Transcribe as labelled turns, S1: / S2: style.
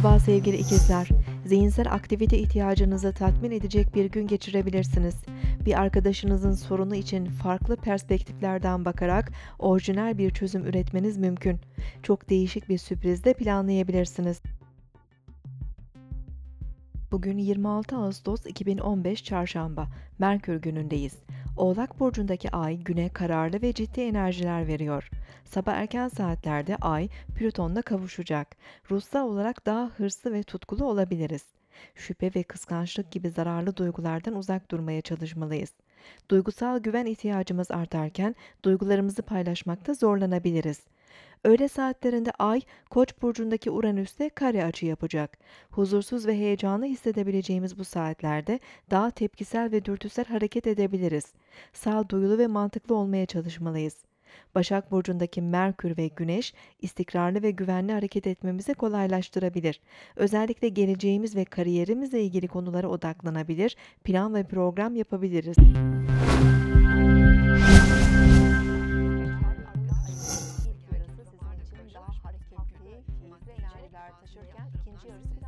S1: sevgili ikizler. Zihinsel aktivite ihtiyacınızı tatmin edecek bir gün geçirebilirsiniz. Bir arkadaşınızın sorunu için farklı perspektiflerden bakarak orijinal bir çözüm üretmeniz mümkün. Çok değişik bir sürpriz de planlayabilirsiniz. Bugün 26 Ağustos 2015 Çarşamba, Merkür günündeyiz. Oğlak burcundaki ay güne kararlı ve ciddi enerjiler veriyor. Sabah erken saatlerde ay Plüton'la kavuşacak. Ruhsal olarak daha hırslı ve tutkulu olabiliriz. Şüphe ve kıskançlık gibi zararlı duygulardan uzak durmaya çalışmalıyız. Duygusal güven ihtiyacımız artarken duygularımızı paylaşmakta zorlanabiliriz. Öğle saatlerinde Ay, Koç burcundaki Uranüs'te kare açı yapacak. Huzursuz ve heyecanlı hissedebileceğimiz bu saatlerde daha tepkisel ve dürtüsel hareket edebiliriz. Sağduyulu ve mantıklı olmaya çalışmalıyız. Başak Burcu'ndaki Merkür ve Güneş istikrarlı ve güvenli hareket etmemizi kolaylaştırabilir. Özellikle geleceğimiz ve kariyerimizle ilgili konulara odaklanabilir, plan ve program yapabiliriz.
S2: Keyifli enerjiler taşırken ikinci yarısı biraz